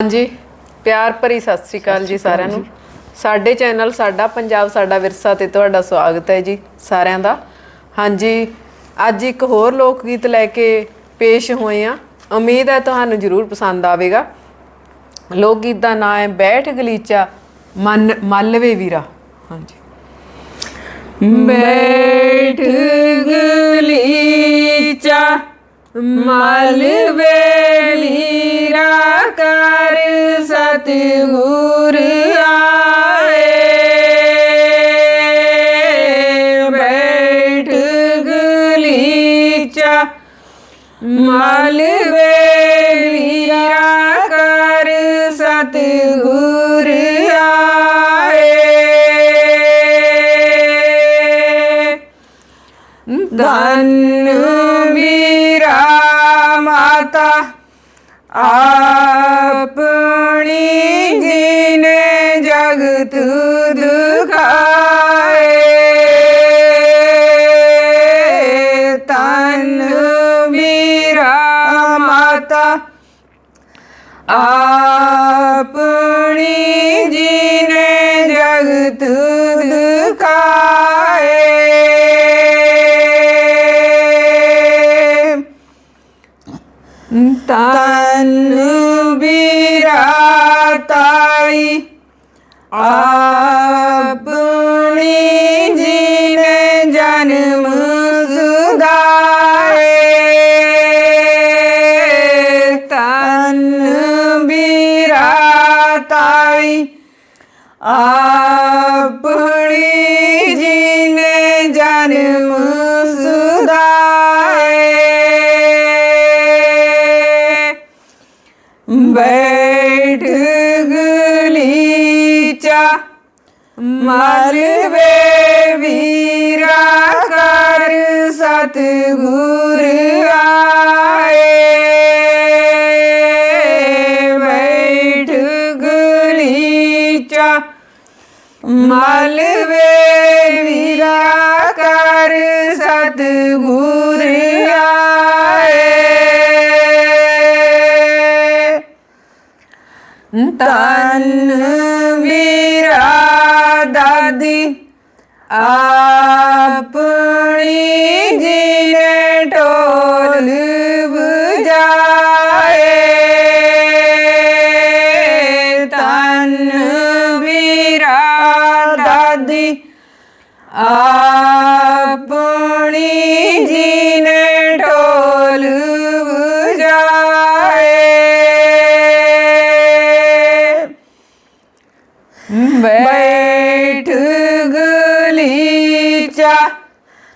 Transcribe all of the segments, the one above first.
ਹਾਂਜੀ। ਪਿਆਰ ਭਰੀ ਸਤਿ ਸ੍ਰੀ ਅਕਾਲ ਜੀ ਸਾਰਿਆਂ ਨੂੰ। ਸਾਡੇ ਚੈਨਲ ਸਾਡਾ ਪੰਜਾਬ ਸਾਡਾ ਵਿਰਸਾ ਤੇ ਤੁਹਾਡਾ ਸਵਾਗਤ ਹੈ ਜੀ ਸਾਰਿਆਂ ਦਾ। ਹਾਂਜੀ ਅੱਜ ਇੱਕ ਹੋਰ ਲੋਕ ਗੀਤ ਲੈ ਕੇ ਪੇਸ਼ ਹੋਏ ਆ ਉਮੀਦ ਹੈ ਤੁਹਾਨੂੰ ਜ਼ਰੂਰ ਪਸੰਦ ਆਵੇਗਾ। ਲੋਕ ਗੀਤ ਦਾ ਨਾਮ ਹੈ ਬੈਠ ਗਲੀਚਾ ਮਨ ਮਲਵੇ ਵੀਰਾ। ਹਾਂਜੀ। ਬੈਠ ਗਲੀਚਾ ਮਲਵੇ ਵੀਰਾ। ਕਰ ਸਤਿਗੁਰ ਆਏ। ਬੈਠ ਗਲੀਚਾ ਮਲਵੇ ਵੀਰਾ ਕਰ ਸਤਿਗੁਰ ਆਏ। ਧਨ ਵੀਰਾ ਮਾਤਾ ਆਪਣੀ ਜੀਨੇ ਜਗਤ ਦੁਖਾਏ। ਧਨ ਵੀਰਾ ਮਾਤਾ ਆ ਤਨ ਵੀਰਾ ਤਾਈ ਆਪਣੀ ਜੀਨੇ ਜਨਮ ਸੁਦਾਏ। ਤਨ ਵੀਰਾ ਤਾਈ ਆਪਣੀ ਜੀਨੇ ਜਨਮ ਮਲਵੇ ਵੀਰਾ ਕਰ ਸਤਿਗੁਰ ਆਏ ਬੈਠ ਗਲੀਚਾ ਮਲਵੇ ਵੀਰਾ ਕਰ ਸਤਿਗੁਰ ਆਏ ਤਨ ਵੀਰਾ ਦਾਦੀ ਆਪਣੀ ਜੀਨੇ ਢੋਲ ਬਜਾਏ ਤਨ ਵੀਰਾ ਦਾਦੀ ਆਪਣੀ ਜੀਨੇ ਢੋਲ ਬਜਾਏ ਬੈਠ ਗਲੀਚਾ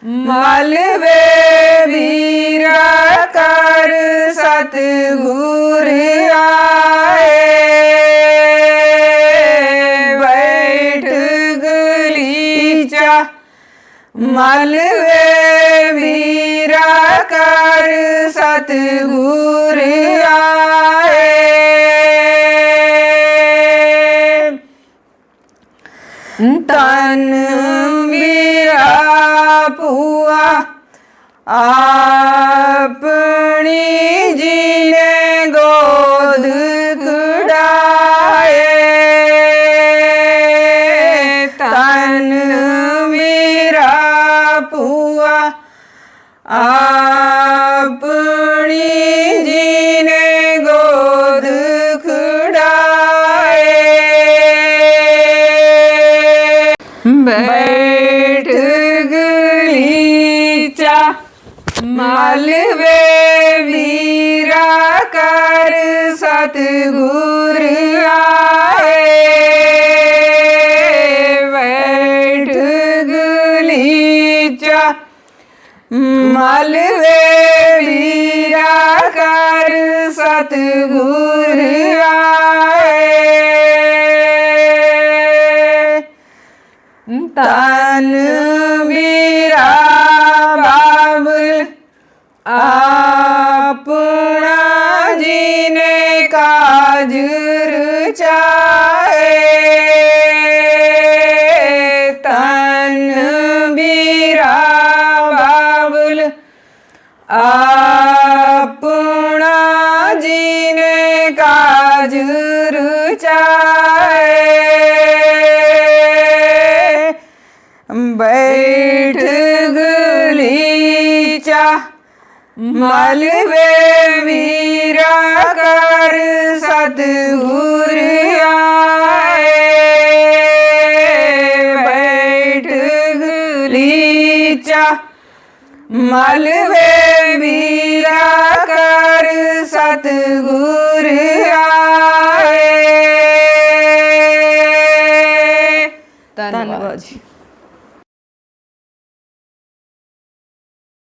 ਮਲਵੇ ਵੀਰਾ ਕਰ ਸਤਿਗੁਰ ਆਏ। ਬੈਠ ਗਲੀਚਾ। ਮਲਵੇ ਵੀਰਾ ਕਰ ਸਤਿਗੁਰ ਆਏ। ਤਨ ਵੀਰਾ ਪੂਆ ਆਪਣੀ ਜੀ ਨੇ ਗੋਦ ਕੜਾਏ ਤਨ ਵੀਰਾ ਪੂਆ ਆਪਣੀ ਜੀ ਨੇ ਗੋਦ ਖੜਾਏ ਬੈਠ ਗਲੀਚਾ ਮਲਵੇ ਵੀਰਾ ਕਰ ਸਤਿਗੁਰ ਆਏ। ਬੈਠ ਗਲੀਚਾ ਮਲਵੇ ਵੀਰਾ ਕਰ ਸਤਿਗੁਰ ਤਨ ਵੀਰਾ ਬਾਬਲ ਆਪਣਾ ਜੀਨੇ ਕਾਜ ਰਚਾਏ ਗਲੀਚਾ ਮਲਵੇ ਵੀਰਾ ਕਰ ਸਤਿਗੁਰ ਆਏ। ਬੈਠ ਗਲੀਚਾ ਮਲਵੇ ਵੀਰਾ ਕਰ ਸਤਿਗੁਰ